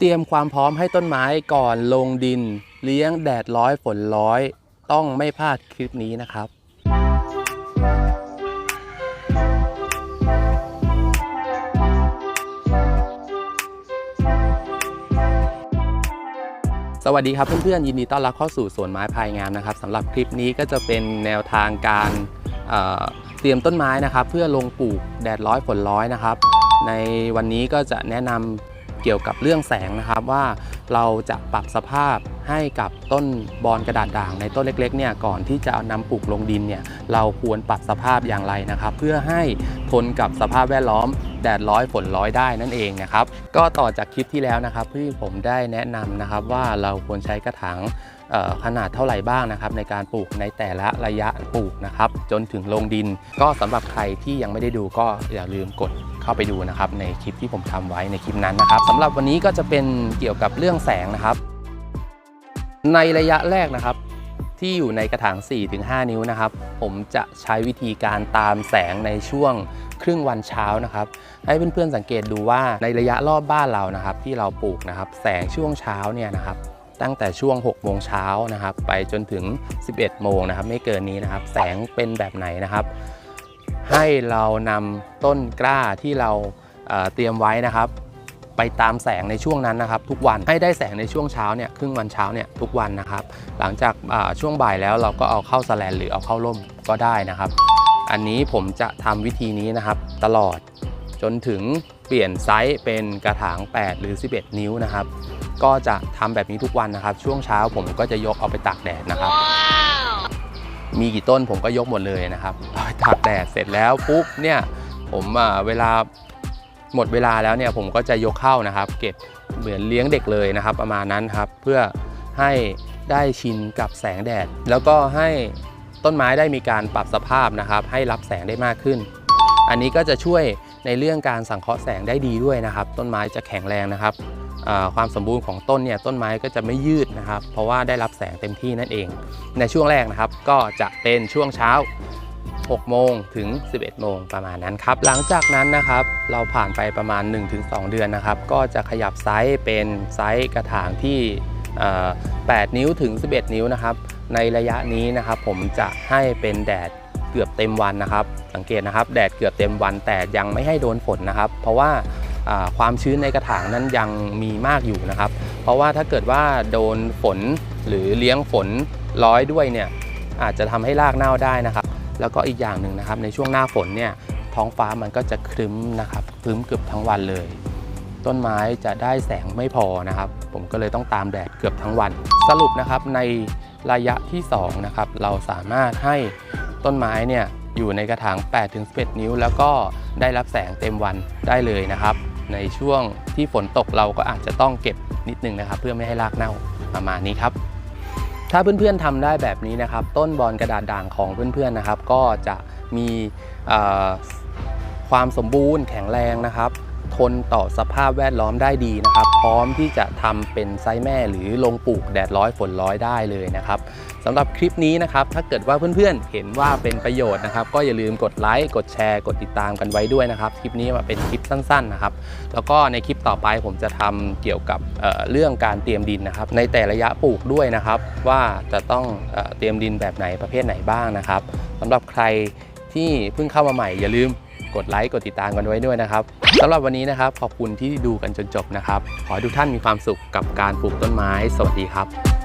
เตรียมความพร้อมให้ต้นไม้ก่อนลงดิน เลี้ยงแดดร้อยฝนร้อย ต้องไม่พลาดคลิปนี้นะครับสวัสดีครับเพื่อนๆยินดีต้อนรับเข้าสู่สวนไม้พายงามนะครับสำหรับคลิปนี้ก็จะเป็นแนวทางการเเตรียมต้นไม้นะครับ เพื่อลงปลูกแดดร้อยฝนร้อยนะครับ ในวันนี้ก็จะแนะนำ เกี่ยวกับเรื่องแสงนะครับว่าเราจะปรับสภาพให้กับต้นบอนกระดาษด่างในต้นเล็กๆเนี่ยก่อนที่จะเอานำปลูกลงดินเนี่ยเราควรปรับสภาพอย่างไรนะครับ เพื่อให้ทนกับสภาพแวดล้อมแดดร้อยฝนร้อยได้นั่นเองนะครับ ก็ต่อจากคลิปที่แล้วนะครับที่ผมได้แนะนำนะครับว่าเราควรใช้กระถางขนาดเท่าไหร่บ้างนะครับ ในการปลูกในแต่ละระยะปลูกนะครับ จนถึงลงดิน ก็สำหรับใครที่ยังไม่ได้ดูก็อย่าลืมกด เข้าไปดูนะครับในคลิปที่ผมทำไว้ในคลิปนั้นนะครับสำหรับวันนี้ก็จะเป็นเกี่ยวกับเรื่องแสงนะครับ ในระยะแรกนะครับ ที่อยู่ในกระถาง 4-5 นิ้วนะครับ ผมจะใช้วิธีการตามแสงในช่วงครึ่งวันเช้านะครับ ให้เพื่อนๆสังเกตดูว่าในระยะรอบบ้านเรานะครับ ที่เราปลูกนะครับ แสงช่วงเช้าเนี่ยนะครับตั้งแต่ช่วง 6 โมงเช้านะครับ ไปจนถึง 11 โมงนะครับ ไม่เกินนี้นะครับ แสงเป็นแบบไหนนะครับ ให้เรานำต้นกล้าที่เราเอ่อเตรียมไว้นะครับ ไปตามแสงในช่วงนั้นนะครับ ทุกวันให้ได้แสงในช่วงเช้าเนี่ยครึ่งวันเช้าเนี่ยทุกวันนะครับ หลังจากาช่วงบ่ายแล้วเราก็เอาเข้าสแลนหรือเอาเข้าร่มก็ได้นะครับ อันนี้ผมจะทำวิธีนี้นะครับ ตลอดจนถึงเปลี่ยนไซส์เป็นกระถาง 8 หรือ 11 นิ้วนะครับ ก็จะทำแบบนี้ทุกวันนะครับ ช่วงเช้าผมก็จะยกเอาไปตากแดดนะครับ มีกี่ต้นผมก็ยกหมดเลยนะครับตากแดดเสร็จแล้วปุ๊บเนี่ยผมเวลาหมดเวลาแล้วเนี่ยผมก็จะยกเข้านะครับ เก็บเหมือนเลี้ยงเด็กเลยนะครับ ประมาณนั้นครับ เพื่อให้ได้ชินกับแสงแดด แล้วก็ให้ต้นไม้ได้มีการปรับสภาพนะครับ ให้รับแสงได้มากขึ้น อันนี้ก็จะช่วยในเรื่องการสังเคราะห์แสงได้ดีด้วยนะครับ ต้นไม้จะแข็งแรงนะครับ ความสมบูรณ์ของต้นเนี่ยต้นไม้ก็จะไม่ยืดนะครับ เพราะว่าได้รับแสงเต็มที่นั่นเอง ในช่วงแรกนะครับก็จะเป็นช่วงเช้า 6 โมงถึง 11 โมงประมาณนั้นครับ หลังจากนั้นนะครับเราผ่านไปประมาณ 1-2 เดือนนะครับ ก็จะขยับไซส์เป็นไซส์กระถางที่ 8 นิ้วถึง 11 นิ้วนะครับ ในระยะนี้นะครับผมจะให้เป็นแดดเกือบเต็มวันนะครับ สังเกตนะครับ แดดเกือบเต็มวันแต่ยังไม่ให้โดนฝนนะครับ เพราะว่า ความชื้นในกระถางนั้นยังมีมากอยู่นะครับ เพราะว่าถ้าเกิดว่าโดนฝนหรือเลี้ยงฝนร้อยด้วยเนี่ยอาจจะทำให้รากเน่าได้นะครับ แล้วก็อีกอย่างหนึ่งนะครับในช่วงหน้าฝนเนี่ยท้องฟ้ามันก็จะครึ้มนะครับครึ้มเกือบทั้งวันเลย ต้นไม้จะได้แสงไม่พอนะครับ ผมก็เลยต้องตามแดดเกือบทั้งวัน สรุปนะครับในระยะที่2นะครับเราสามารถให้ต้นไม้เนี่ยอยู่ในกระถาง 8-11 นิ้ว แล้วก็ได้รับแสงเต็มวันได้เลยนะครับ ในช่วงที่ฝนตกเราก็อาจจะต้องเก็บนิดนึงนะครับ เพื่อไม่ให้รากเน่าประมาณนี้ครับ ถ้าเพื่อนๆทำได้แบบนี้นะครับ ต้นบอลกระดาษด่างของเพื่อนๆนะครับ ก็จะมีความสมบูรณ์แข็งแรงนะครับ ทนต่อสภาพแวดล้อมได้ดีนะครับ พร้อมที่จะทำเป็นไซส์แม่หรือลงปลูกแดดร้อยฝนร้อยได้เลยนะครับสำหรับคลิปนี้นะครับ ถ้าเกิดว่าเพื่อนๆ เห็นว่าเป็นประโยชน์นะครับ ก็อย่าลืมกดไลค์ กดแชร์ กดติดตามกันไว้ด้วยนะครับ คลิปนี้มาเป็นคลิปสั้นๆนะครับ แล้วก็ในคลิปต่อไปผมจะทำเกี่ยวกับเเรื่องการเตรียมดินนะครับ ในแต่ระยะปลูกด้วยนะครับ ว่าจะต้องเอเตรียมดินแบบไหนประเภทไหนบ้างนะครับสำหรับใครที่เพิ่งเข้ามาใหม่อย่าลืม กดไลค์กดติดตามกันไว้ด้วยนะครับสำหรับวันนี้นะครับขอบคุณที่ดูกันจนจบนะครับ ขอให้ทุกท่านมีความสุขกับการปลูกต้นไม้ สวัสดีครับ